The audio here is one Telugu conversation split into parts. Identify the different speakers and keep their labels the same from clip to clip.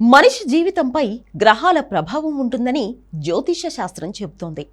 Speaker 1: మనిషి జీవితంపై గ్రహాల ప్రభావం ఉంటుందని జ్యోతిష శాస్త్రం చెబుతోంది.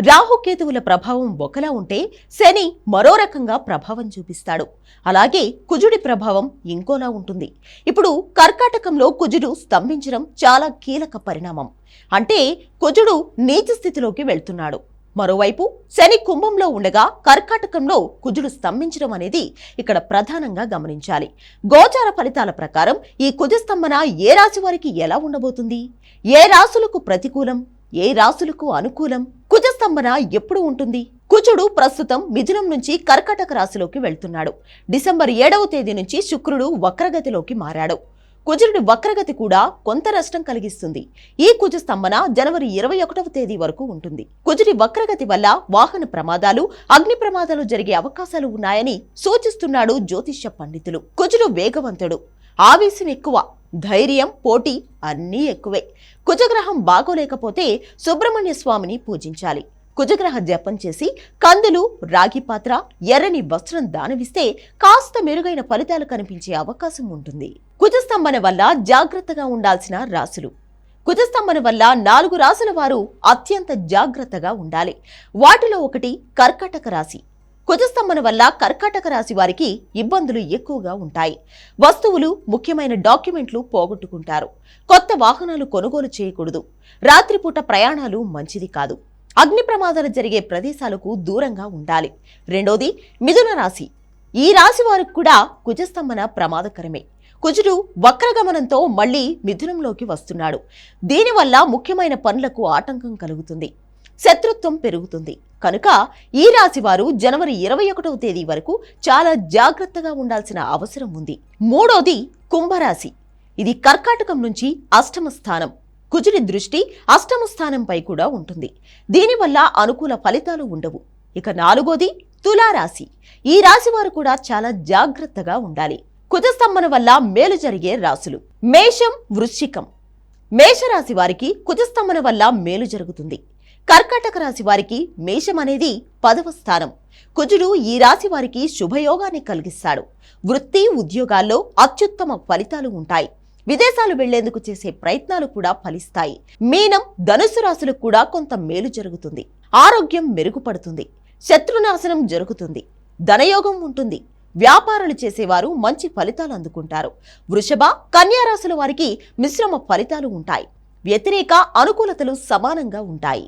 Speaker 1: రాహుకేతువుల ప్రభావం ఒకలా ఉంటే శని మరో రకంగా ప్రభావం చూపిస్తాడు. అలాగే కుజుడి ప్రభావం ఇంకోలా ఉంటుంది. ఇప్పుడు కర్కాటకంలో కుజుడు స్తంభించడం చాలా కీలక పరిణామం. అంటే కుజుడు నీచ స్థితిలోకి వెళ్తున్నాడు. మరోవైపు శని కుంభంలో ఉండగా కర్కాటకంలో కుజుడు స్తంభించడం అనేది ఇక్కడ ప్రధానంగా గమనించాలి. గోచార ఫలితాల ప్రకారం ఈ కుజస్తంభన ఏ రాశి వారికి ఎలా ఉండబోతుంది? ఏ రాశులకు ప్రతికూలం? ఏ రాశులకు అనుకూలం? కుజస్తంభన ఎప్పుడు ఉంటుంది? కుజుడు ప్రస్తుతం మిథునం నుంచి కర్కాటక రాశిలోకి వెళ్తున్నాడు. డిసెంబర్ ఏడవ తేదీ నుంచి శుక్రుడు వక్రగతిలోకి మారాడు. కుజుడి వక్రగతి కూడా కొంత నష్టం కలిగిస్తుంది. ఈ కుజ స్తంభన జనవరి ఇరవై ఒకటవ తేదీ వరకు ఉంటుంది. కుజుడి వక్రగతి వల్ల వాహన ప్రమాదాలు అగ్ని ప్రమాదాలు జరిగే అవకాశాలు ఉన్నాయని సూచిస్తున్నాడు జ్యోతిష్య పండితులు. కుజుడు వేగవంతుడు. ఆవేశం ఎక్కువ ధైర్యం పోటీ అన్నీ ఎక్కువే. కుజగ్రహం బాగోలేకపోతే సుబ్రహ్మణ్య స్వామిని పూజించాలి. కుజగ్రహ జపం చేసి కందులు రాగి పాత్ర ఎర్రని వస్త్రం దానవిస్తే కాస్త మెరుగైన ఫలితాలు కనిపించే అవకాశం ఉంటుంది. కుజస్తంభన వల్ల జాగ్రత్తగా ఉండాల్సిన రాశులు. కుజస్తంభన వల్ల నాలుగు రాశుల వారు అత్యంత జాగ్రత్తగా ఉండాలి. వాటిలో ఒకటి కర్కటక రాశి. కుజస్తంభన వల్ల కర్కాటక రాశి వారికి ఇబ్బందులు ఎక్కువగా ఉంటాయి. వస్తువులు ముఖ్యమైన డాక్యుమెంట్లు పోగొట్టుకుంటారు. కొత్త వాహనాలు కొనుగోలు చేయకూడదు. రాత్రిపూట ప్రయాణాలు మంచిది కాదు. అగ్ని ప్రమాదాలు జరిగే ప్రదేశాలకు దూరంగా ఉండాలి. రెండోది మిథున రాశి. ఈ రాశి వారికి కూడా కుజస్తంభన ప్రమాదకరమే. కుజుడు వక్రగమనంతో మళ్ళీ మిథునంలోకి వస్తున్నాడు. దీనివల్ల ముఖ్యమైన పనులకు ఆటంకం కలుగుతుంది. శత్రుత్వం పెరుగుతుంది. కనుక ఈ రాశి వారు జనవరి ఇరవై ఒకటవ తేదీ వరకు చాలా జాగ్రత్తగా ఉండాల్సిన అవసరం ఉంది. మూడోది కుంభరాశి. ఇది కర్కాటకం నుంచి అష్టమ స్థానం. కుజుడి దృష్టి అష్టమ స్థానంపై కూడా ఉంటుంది. దీనివల్ల అనుకూల ఫలితాలు ఉండవు. ఇక నాలుగోది తులారాశి. ఈ రాశి వారు కూడా చాలా జాగ్రత్తగా ఉండాలి. కుజస్తంభన వల్ల మేలు జరిగే రాశులు. మేషం వృశ్చికం. మేషరాశి వారికి కుజస్తంభన వల్ల మేలు జరుగుతుంది. కర్కాటక రాశి వారికి మేషం అనేది పదవ స్థానం. కుజుడు ఈ రాశి వారికి శుభయోగాన్ని కలిగిస్తాడు. వృత్తి ఉద్యోగాల్లో అత్యుత్తమ ఫలితాలు ఉంటాయి. విదేశాలు వెళ్ళేందుకు చేసే ప్రయత్నాలు కూడా ఫలిస్తాయి. మీనం ధనుసు రాశులకు కూడా కొంత మేలు జరుగుతుంది. ఆరోగ్యం మెరుగుపడుతుంది. శత్రునాశనం జరుగుతుంది. ధనయోగం ఉంటుంది. వ్యాపారాలు చేసేవారు మంచి ఫలితాలు అందుకుంటారు. వృషభ కన్యారాశుల వారికి మిశ్రమ ఫలితాలు ఉంటాయి. వ్యతిరేక అనుకూలతలు సమానంగా ఉంటాయి.